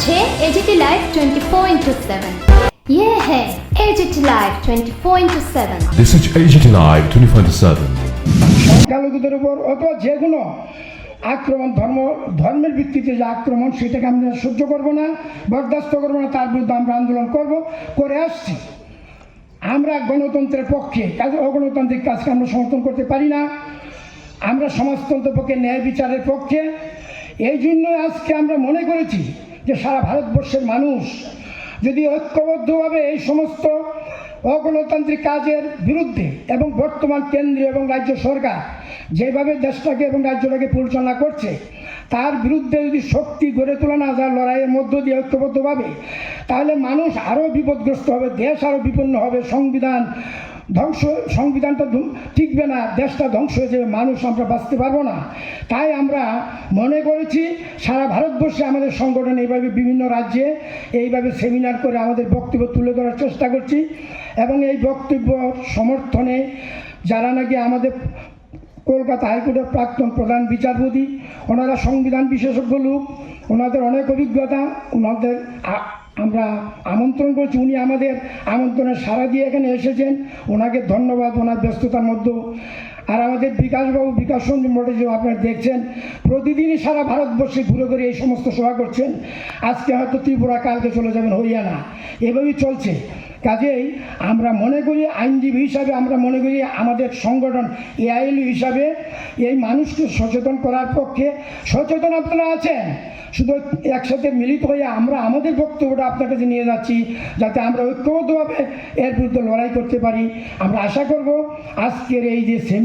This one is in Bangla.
হচ্ছে AGT live twenty four into seven ইয়ে হ্যাঁ AGT live twenty four into seven This is AGT Live 24/7. সংখ্যালঘুদের উপর অথবা যে কোনো আক্রমণ ধর্ম ধর্মের ভিত্তিতে যে আক্রমণ সেটাকে আমরা সহ্য করব না বরদাস্ত করব না তার বিরুদ্ধে আমরা আন্দোলন করব করে আসছি। আমরা গণতন্ত্রের পক্ষে কাজ অগণতান্ত্রিক কাজকে আমরা সমর্থন করতে পারি না। আমরা সমাজতন্ত্রের পক্ষে ন্যায় বিচারের পক্ষে। এই জন্য আজকে আমরা মনে করেছি যে সারা ভারতবর্ষের মানুষ যদি ঐক্যবদ্ধভাবে এই সমস্ত অগণতান্ত্রিক কাজের বিরুদ্ধে এবং বর্তমান কেন্দ্রীয় এবং রাজ্য সরকার যেভাবে দেশটাকে এবং রাজ্যটাকে পরিচালনা করছে, তার বিরুদ্ধে যদি শক্তি গড়ে তোলা না যায় লড়াইয়ের মধ্য দিয়ে ঐক্যবদ্ধভাবে, তাহলে মানুষ আরও বিপদগ্রস্ত হবে, দেশ আরও বিপন্ন হবে, সংবিধান ধ্বংস, সংবিধানটা টিকবে না, দেশটা ধ্বংস হয়ে যাবে, মানুষ আমরা বাঁচতে পারব না। তাই আমরা মনে করেছি, সারা ভারতবর্ষে আমাদের সংগঠন এইভাবে বিভিন্ন রাজ্যে এইভাবে সেমিনার করে আমাদের বক্তব্য তুলে ধরার চেষ্টা করছি এবং এই বক্তব্য সমর্থনে যারা নাকি আমাদের কলকাতা হাইকোর্টের প্রাক্তন প্রধান বিচারপতি, ওনারা সংবিধান বিশেষজ্ঞ লোক, ওনাদের অনেক অভিজ্ঞতা, ওনাদের আমরা আমন্ত্রণ করছি, উনি আমাদের আমন্ত্রণে সাড়া দিয়ে এখানে এসেছেন। ওনাকে ধন্যবাদ, ওনার ব্যস্ততার মধ্যেও আর আমাদের বিকাশবাবু, বিকাশ রঞ্জন ভট্টাচার্য আপনারা দেখছেন, প্রতিদিনই সারা ভারতবর্ষে ঘুরে ঘুরে এই সমস্ত সভা করছেন। আজকে হয়তো ত্রিপুরা, কালকে চলে যাবেন হরিয়ানা। এভাবেই চলছে। কাজেই আমরা মনে করি আইনজীবী হিসাবে, আমরা মনে করি আমাদের সংগঠন এআইএল হিসাবে এই মানুষকে সচেতন করার পক্ষে সচেতন আপনারা আছেন। শুধু একসাথে মিলিত হয়ে আমরা আমাদের বক্তব্যটা আপনার কাছে নিয়ে যাচ্ছি, যাতে আমরা ঐক্যবদ্ধভাবে এর বিরুদ্ধে লড়াই করতে পারি। আমরা আশা করব আজকের এই যে সেমি